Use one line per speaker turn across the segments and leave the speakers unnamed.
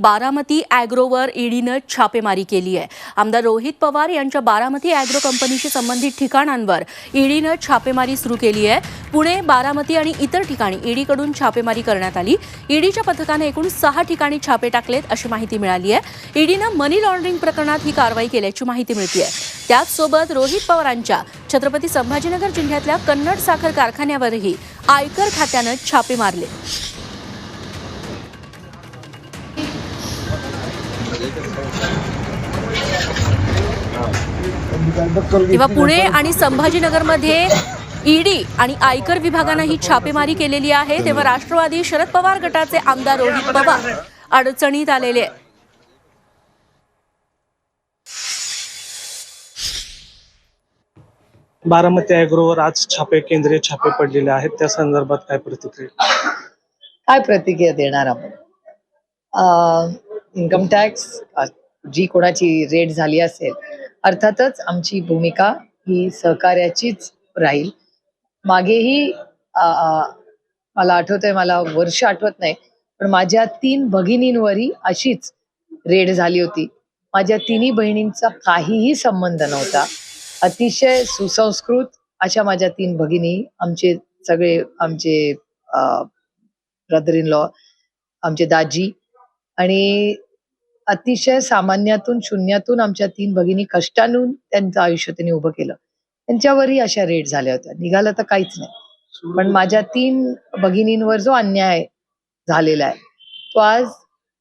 बारामती ॲग्रोवर ईडीनं छापेमारी केली आहे. आमदार रोहित पवार यांच्या बारामती ॲग्रो कंपनीशी संबंधित ठिकाणांवर ईडीनं छापेमारी सुरू केली आहे. पुणे बारामती आणि इतर ठिकाणी ईडीकडून छापेमारी करण्यात आली. ईडीच्या पथकाने एकूण सहा ठिकाणी छापे टाकलेत अशी माहिती मिळाली आहे. ईडीनं मनी लॉन्ड्रिंग प्रकरणात ही कारवाई केल्याची माहिती मिळते त्याचसोबत रोहित पवारांच्या छत्रपती संभाजीनगर जिल्ह्यातल्या कन्नड साखर कारखान्यावरही आयकर खात्यानं छापे मारले. तेव्हा पुणे आणि संभाजीनगरमध्ये ईडी आणि आयकर विभागानं ही छापेमारी केलेली आहे. तेव्हा राष्ट्रवादी शरद पवार गटाचे आमदार रोहित पवार अडचणीत आलेले.
बारामती अॅग्रोवर आज छापे केंद्रीय छापे पडलेले आहेत. त्या संदर्भात काय प्रतिक्रिया?
काय प्रतिक्रिया देणार आपण? इन्कम टॅक्स जी कोणाची रेट झाली असेल अर्थातच आमची भूमिका ही सहकार्याचीच राहील. मागेही मला आठवतंय मला वर्ष आठवत नाही पण माझ्या तीन भगिनींवरही अशीच रेड झाली होती. माझ्या तिन्ही बहिणींचा काहीही संबंध नव्हता. अतिशय सुसंस्कृत अशा माझ्या तीन भगिनी आमचे सगळे आमचे ब्रदर इन लॉ आमचे दाजी आणि अतिशय सामान्यातून शून्यातून आमच्या तीन भगिनी कष्टानून त्यांचं आयुष्य त्यांनी उभं केलं. त्यांच्यावरही अशा रेट झाल्या होत्या. निघालं तर काहीच नाही. पण माझ्या तीन भगिनींवर जो अन्याय झालेला आहे तो आज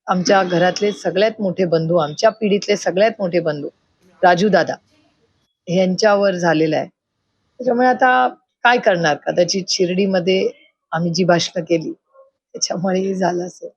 आमच्या घरातले सगळ्यात मोठे बंधू आमच्या पिढीतले सगळ्यात मोठे बंधू राजू दादा यांच्यावर झालेला आहे. त्याच्यामुळे आता काय करणार? कदाचित शिर्डीमध्ये आम्ही जी भाषणं केली. त्याच्यामुळे झालं असेल.